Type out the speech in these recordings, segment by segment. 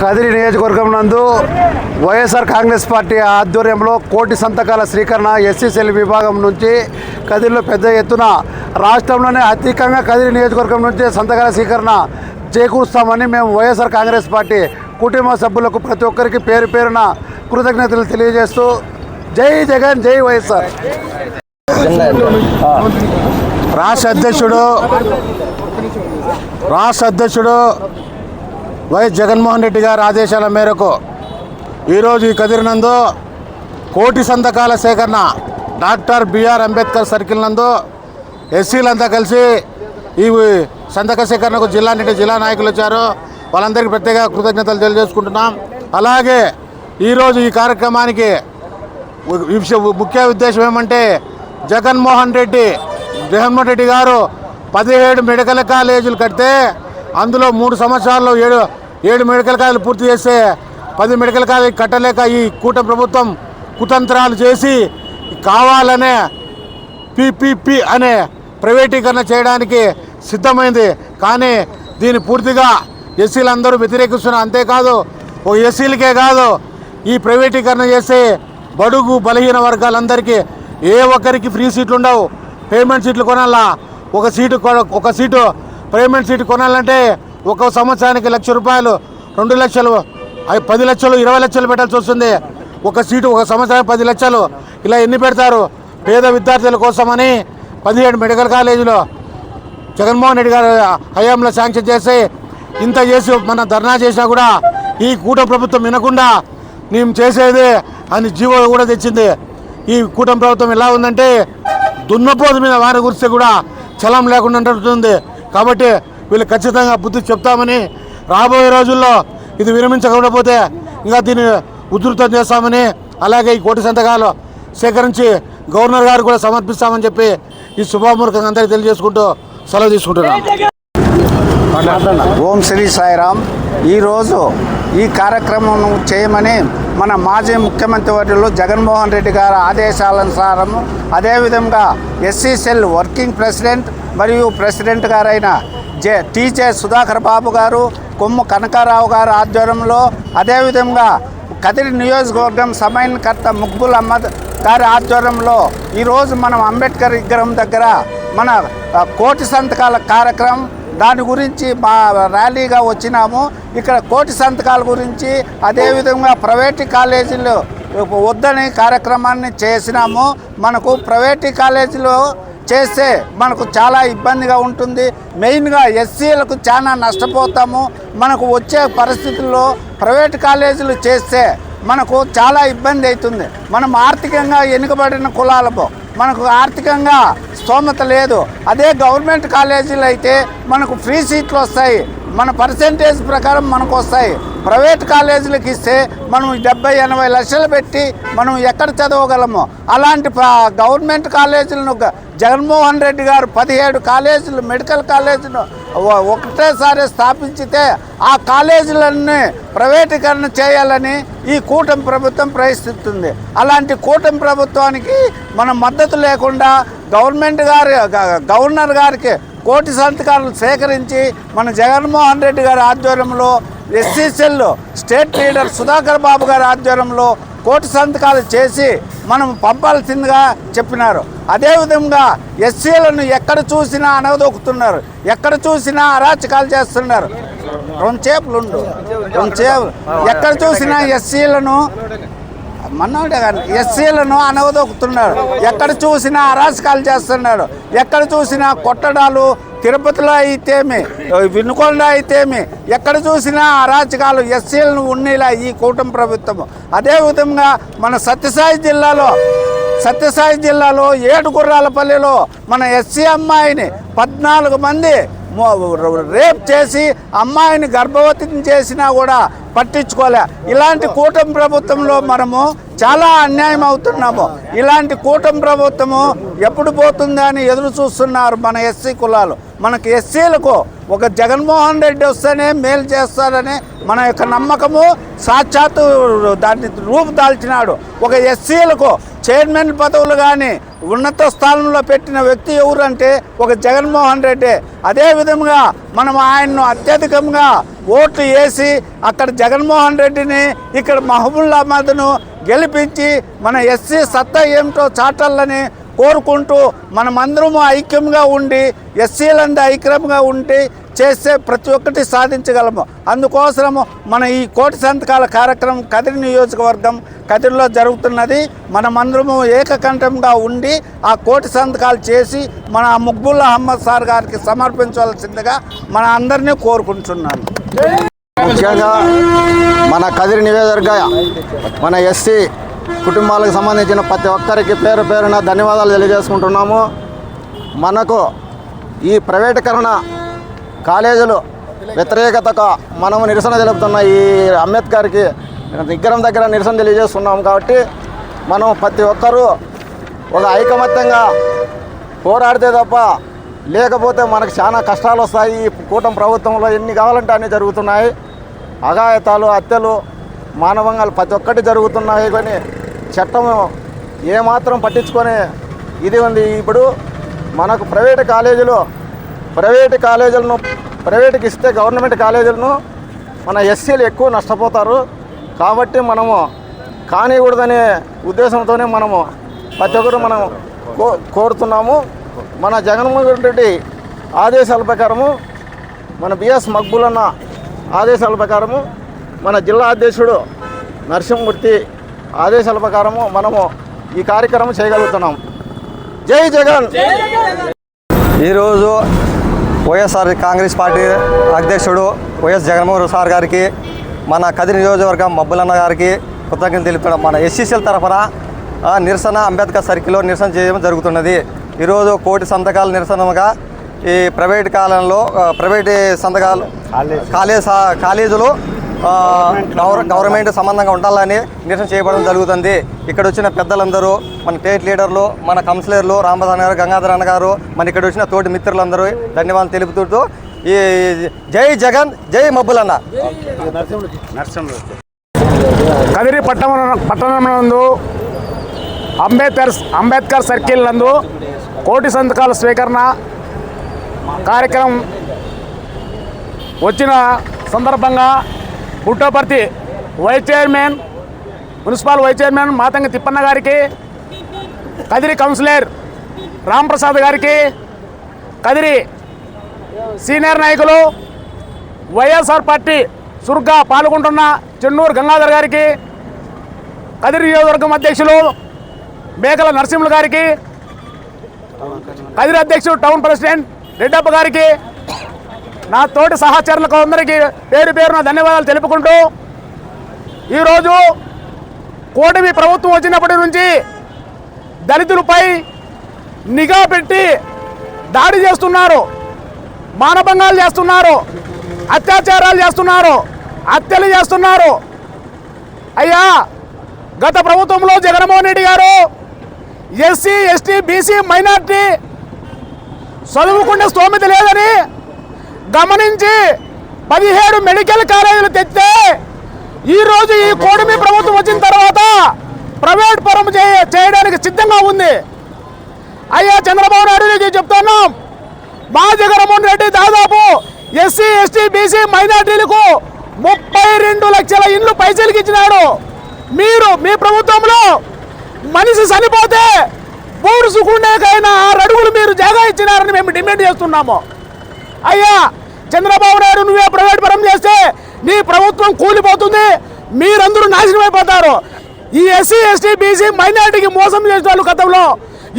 కదిరి నియోజకవర్గం నందు వైఎస్ఆర్ కాంగ్రెస్ పార్టీ ఆధ్వర్యంలో కోటి సంతకాల స్వీకరణ ఎస్సీసీఎల్ విభాగం నుంచి కదిరిలో పెద్ద ఎత్తున రాష్ట్రంలోనే అధికంగా కదిరి నియోజకవర్గం నుంచి సంతకాల స్వీకరణ చేకూరుస్తామని మేము వైఎస్ఆర్ కాంగ్రెస్ పార్టీ కుటుంబ సభ్యులకు ప్రతి ఒక్కరికి పేరు పేరున కృతజ్ఞతలు తెలియజేస్తూ జై జగన్ జై వైఎస్ఆర్. రాష్ట్ర అధ్యక్షుడు రాష్ట్ర అధ్యక్షుడు వైఎస్ జగన్మోహన్ రెడ్డి గారి ఆదేశాల మేరకు ఈరోజు ఈ కదిరినందు కోటి సంతకాల సేకరణ డాక్టర్ బిఆర్ అంబేద్కర్ సర్కిల్ నందు ఎస్సీలంతా కలిసి ఈ సంతక సేకరణకు జిల్లా నుండి జిల్లా నాయకులు వచ్చారు. వాళ్ళందరికీ ప్రత్యేక కృతజ్ఞతలు తెలియజేసుకుంటున్నాం. అలాగే ఈరోజు ఈ కార్యక్రమానికి ముఖ్య ఉద్దేశం ఏమంటే జగన్మోహన్ రెడ్డి జగన్మోహన్ రెడ్డి గారు పదిహేడు మెడికల్ కాలేజీలు కడితే అందులో మూడు సంవత్సరాల్లో ఏడు ఏడు మెడికల్ కాలేజీలు పూర్తి చేస్తే పది మెడికల్ కాలేజీ కట్టలేక ఈ కూట ప్రభుత్వం కుతంత్రాలు చేసి కావాలనే పిపిపి అనే ప్రైవేటీకరణ చేయడానికి సిద్ధమైంది. కానీ దీన్ని పూర్తిగా ఎస్సీలందరూ వ్యతిరేకిస్తున్నారు. అంతేకాదు ఓ ఎస్సీలకే కాదు ఈ ప్రైవేటీకరణ చేస్తే బడుగు బలహీన వర్గాలందరికీ ఏ ఒక్కరికి ఫ్రీ సీట్లు ఉండవు పేమెంట్ సీట్లు కొనాలా? ఒక సీటు కొ- ఒక సీటు పేమెంట్ సీటు కొనాలంటే ఒక సంవత్సరానికి లక్ష రూపాయలు రెండు లక్షలు ఐ- పది లక్షలు ఇరవై లక్షలు పెట్టాల్సి వస్తుంది. ఒక సీటు ఒక సంవత్సరానికి పది లక్షలు. ఇలా ఎన్ని పెడతారు? పేద విద్యార్థుల కోసమని పదిహేడు మెడికల్ కాలేజీలో జగన్మోహన్ రెడ్డి గారు హయాంలో శాంక్షన్ చేసి ఇంత చేసి మన ధర్నా చేసినా కూడా ఈ కూట ప్రభుత్వం వినకుండా మేము చేసేది అని జీవో కూడా తెచ్చింది. ఈ కూటమి ప్రభుత్వం ఎలా ఉందంటే దున్నపోతు మీద వారి గురిస్తే కూడా చలం లేకుండా ఉంటుంది. కాబట్టి వీళ్ళు ఖచ్చితంగా బుద్ధి చెప్తామని రాబోయే రోజుల్లో ఇది విరమించకపోతే ఇంకా దీన్ని ఉధృతం చేస్తామని అలాగే ఈ కోటి సంతకాలు సేకరించి గవర్నర్ గారు కూడా సమర్పిస్తామని చెప్పి ఈ శుభామూర్ఖంగా అందరికీ తెలియజేసుకుంటూ సెలవు తీసుకుంటున్నాను ఓం శ్రీ సాయిరామ్. ఈరోజు ఈ కార్యక్రమం చేయమని మన మాజీ ముఖ్యమంత్రి వర్యులు జగన్మోహన్ రెడ్డి గారి ఆదేశాలనుసారం అదేవిధంగా ఎస్సీ సెల్ వర్కింగ్ ప్రెసిడెంట్ మరియు ప్రెసిడెంట్ గారైన జె టీజే సుధాకర్ బాబు గారు కొమ్ము కనకారావు గారి ఆధ్వర్యంలో అదేవిధంగా కదిరి నియోజకవర్గం సమన్వయకర్త ముక్బుల్ అహ్మద్ గారి ఆధ్వర్యంలో ఈరోజు మనం అంబేద్కర్ విగ్రహం దగ్గర మన కోటి సంతకాల కార్యక్రమం దాని గురించి మా ర్యాలీగా వచ్చినాము. ఇక్కడ కోటి సంతకాల గురించి అదేవిధంగా ప్రైవేట్ కాలేజీలు వద్దని కార్యక్రమాన్ని చేసినాము. మనకు ప్రైవేట్ కాలేజీలో చేస్తే మనకు చాలా ఇబ్బందిగా ఉంటుంది. మెయిన్గా ఎస్సీలకు చాలా నష్టపోతాము. మనకు వచ్చే పరిస్థితుల్లో ప్రైవేట్ కాలేజీలు చేస్తే మనకు చాలా ఇబ్బంది అవుతుంది. మనం ఆర్థికంగా వెనుకబడిన కులాలకు మనకు ఆర్థికంగా స్తోమత లేదు. అదే గవర్నమెంట్ కాలేజీలు అయితే మనకు ఫ్రీ సీట్లు వస్తాయి. మన పర్సంటేజ్ ప్రకారం మనకు వస్తాయి. ప్రైవేట్ కాలేజీలకు ఇస్తే మనం డెబ్బై ఎనభై లక్షలు పెట్టి మనం ఎక్కడ చదవగలము? అలాంటి గవర్నమెంట్ కాలేజీలను గ- జగన్మోహన్ రెడ్డి గారు పదిహేడు కాలేజీలు మెడికల్ కాలేజీలు ఒకటేసారి స్థాపించితే ఆ కాలేజీలన్నీ ప్రైవేటీకరణ చేయాలని ఈ కూటమి ప్రభుత్వం ప్రయత్నిస్తుంది. అలాంటి కూటమి ప్రభుత్వానికి మన మద్దతు లేకుండా గవర్నమెంట్ గారి గవర్నర్ గారికి కోటి సంతకాలు సేకరించి మన జగన్మోహన్ రెడ్డి గారి ఆధ్వర్యంలో SC cell state leader Sudhakar Babu గారి ఆధ్వర్యంలో కోటి సంతకాలు చేసి మనం పంపాల్సిందిగా చెప్పినారు. అదేవిధంగా ఎస్సీలను ఎక్కడ చూసినా అనగదొక్కుతున్నారు. ఎక్కడ చూసినా అరాచకాలు చేస్తున్నారు. రెండు చేపలు ఉండు రెండు చేపలు. ఎక్కడ చూసినా ఎస్సీలను మన్నోడే కానీ ఎస్సీలను అనవదొక్కుతున్నాడు. ఎక్కడ చూసినా అరాచకాలు చేస్తున్నాడు. ఎక్కడ చూసినా కొట్టడాలు తిరుపతిలో అయితేమి వినుకొండ అయితేమి ఎక్కడ చూసినా అరాచకాలు ఎస్సీలను ఉన్నీలా ఈ కూటమి ప్రభుత్వం అదేవిధంగా మన సత్యసాయి జిల్లాలో సత్యసాయి జిల్లాలో ఏడు గుర్రాలపల్లిలో మన ఎస్సీ అమ్మాయిని పద్నాలుగు మంది రేప్ చేసి అమ్మాయిని గర్భవతిని చేసినా కూడా పట్టించుకోలే. ఇలాంటి కూటమి ప్రభుత్వంలో మనము చాలా అన్యాయం అవుతున్నాము. ఇలాంటి కూటమి ప్రభుత్వము ఎప్పుడు పోతుందా అని ఎదురు చూస్తున్నారు మన ఎస్సీ కులాలు. మనకి ఎస్సీలకు ఒక జగన్మోహన్ రెడ్డి వస్తేనే మేలు చేస్తారని మన యొక్క నమ్మకము సాక్షాత్తు దాన్ని రూపు దాల్చినాడు. ఒక ఎస్సీలకు చైర్మన్ పదవులు కానీ ఉన్నత స్థానంలో పెట్టిన వ్యక్తి ఎవరంటే ఒక జగన్మోహన్ రెడ్డి. అదే విధంగా మనం ఆయన్ను అత్యధికంగా ఓట్లు వేసి అక్కడ జగన్మోహన్ రెడ్డిని ఇక్కడ మహబూల్ గెలిపించి మన ఎస్సీ సత్తా ఏమిటో చాటాలని కోరుకుంటూ మనమందరము ఐక్యంగా ఉండి ఎస్సీలంతా ఐక్యంగా ఉండి చేస్తే ప్రతి ఒక్కటి సాధించగలము. అందుకోసము మన ఈ కోటి సంతకాల కార్యక్రమం కదిరి నియోజకవర్గం కదిరిలో జరుగుతున్నది. మనమందరము ఏకకంఠంగా ఉండి ఆ కోటి సంతకాలు చేసి మన ముగ్బుల్లా అహ్మద్ సార్ గారికి సమర్పించవలసిందిగా మన అందరినీ కోరుకుంటున్నాను. ముఖ్యంగా మన కదిరి నివేదిక మన ఎస్సీ కుటుంబాలకు సంబంధించిన ప్రతి ఒక్కరికి పేరు పేరున ధన్యవాదాలు తెలియజేసుకుంటున్నాము. మనకు ఈ ప్రైవేటీకరణ కాలేజీలు వ్యతిరేకతకు మనము నిరసన తెలుపుతున్న ఈ అంబేద్కర్కి దగ్గరం దగ్గర నిరసన తెలియజేస్తున్నాం కాబట్టి మనం ప్రతి ఒక్కరూ ఒక ఐకమత్యంగా పోరాడితే తప్ప లేకపోతే మనకు చాలా కష్టాలు వస్తాయి. ఈ కూటమి ప్రభుత్వంలో ఎన్ని కావాలంటే అన్నీ జరుగుతున్నాయి. అఘాయతాలు హత్యలు మానవంగాలు ప్రతి ఒక్కటి జరుగుతున్నాయి కానీ చట్టం ఏమాత్రం పట్టించుకొని ఇది ఉంది. ఇప్పుడు మనకు ప్రైవేట్ కాలేజీలు ప్రైవేట్ కాలేజీలను ప్రైవేట్కి ఇస్తే గవర్నమెంట్ కాలేజీలను మన ఎస్సీలు ఎక్కువ నష్టపోతారు. కాబట్టి మనము కానికూడదనే ఉద్దేశంతోనే మనము ప్రతి ఒక్కరు మనం కో కోరుతున్నాము. మన జగన్మోహన్ రెడ్డి ఆదేశాల ప్రకారము మన బిఎస్ మక్బులన్న ఆదేశాల ప్రకారము మన జిల్లా అధ్యక్షుడు నరసింహమూర్తి ఆదేశాల ప్రకారము మనము ఈ కార్యక్రమం చేయగలుగుతున్నాం. జై జగన్! ఈరోజు వైఎస్ఆర్ కాంగ్రెస్ పార్టీ అధ్యక్షుడు వైఎస్ జగన్మోహన్ సార్ గారికి మన కదిరి నియోజకవర్గం మబ్బులన్న గారికి కృతజ్ఞతలు తెలుపుతున్నాం మన ఎస్సీసీఎల్ తరఫున నిరసన అంబేద్కర్ సర్కిల్లో నిరసన చేయడం జరుగుతున్నది. ఈరోజు కోటి సంతకాల నిరసనగా ఈ ప్రైవేట్ కాలంలో ప్రైవేట్ సంతకాలు కాలేజ్. కాలేజీలు గవర్నమెంట్ సంబంధంగా ఉండాలని నిరసన చేయబడడం జరుగుతుంది. ఇక్కడ వచ్చిన పెద్దలందరూ మన స్టేట్ లీడర్లు మన కౌన్సిలర్లు రామదాన్ గారు గంగాధర్ అన్న గారు మన ఇక్కడ వచ్చిన తోటి మిత్రులందరూ ధన్యవాదాలు తెలుపుతూ ఈ జై జగన్ జై మబ్బులన్న. కదిరి పట్టణ పట్టణంలో అంబేద్కర్ అంబేద్కర్ సర్కిల్ నందు కోటి సంతకాల స్వీకరణ కార్యక్రమం వచ్చిన సందర్భంగా Puttaparthi vice chairman municipal vice chairman Matangi Thippanna గారికి కదిరి కౌన్సిలర్ రాంప్రసాద్ గారికి కదిరి సీనియర్ నాయకులు వైఎస్ఆర్ పార్టీ చురుగ్గా పాల్గొంటున్న చెన్నూరు గంగాధర్ గారికి కదిరి నియోజకవర్గం అధ్యక్షులు మేకల నరసింహులు గారికి కదిరి అధ్యక్షుడు టౌన్ ప్రెసిడెంట్ రెడ్డప్ప గారికి నా తోటి సహచరులకు అందరికీ పేరు పేరున ధన్యవాదాలు తెలుపుకుంటూ ఈరోజు కూటమి ప్రభుత్వం వచ్చినప్పటి నుంచి దళితులపై నిఘా పెట్టి దాడి చేస్తున్నారు. మానభంగాలు చేస్తున్నారు. అత్యాచారాలు చేస్తున్నారు. హత్యలు చేస్తున్నారు. అయ్యా గత ప్రభుత్వంలో జగన్మోహన్ రెడ్డి గారు ఎస్సీ ఎస్టీ బీసీ మైనార్టీ చదువుకునే స్తోమత లేదని గమనించి పదిహేడు మెడికల్ కాలేజీలు తెచ్చితే ఈరోజు ఈ కూటమి ప్రభుత్వం వచ్చిన తర్వాత ప్రైవేట్ పరం చేయ చేయడానికి సిద్ధంగా ఉంది. అయ్యా చంద్రబాబు నాయుడు చెప్తున్నాం. మా జగన్మోహన్ రెడ్డి దాదాపు ఎస్సీ ఎస్టీ బీసీ మైనార్టీలకు ముప్పై రెండు లక్షల ఇండ్లు పైసలకి ఇచ్చినాడు మీరు మీ ప్రభుత్వంలో మనిషి చనిపోతే బూడుసుకుండేకైనా ఆరు అడుగులు మీరు జాగా ఇచ్చినారని మేము డిమాండ్ చేస్తున్నాము. అయ్యా చంద్రబాబు నాయుడు నువ్వే ప్రైవేట్ పరం చేస్తే నీ ప్రభుత్వం కూలిపోతుంది మీరందరూ నాశనం ఈ ఎస్సీ ఎస్టీ బీసీ మైనార్టీకి మోసం చేసిన వాళ్ళు గతంలో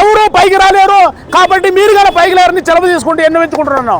ఎవరూ పైకి రాలేరు. కాబట్టి మీరు కూడా పైకి లేరని చెలవు తీసుకుంటూ ఎన్నో ఎత్తుకుంటున్నాను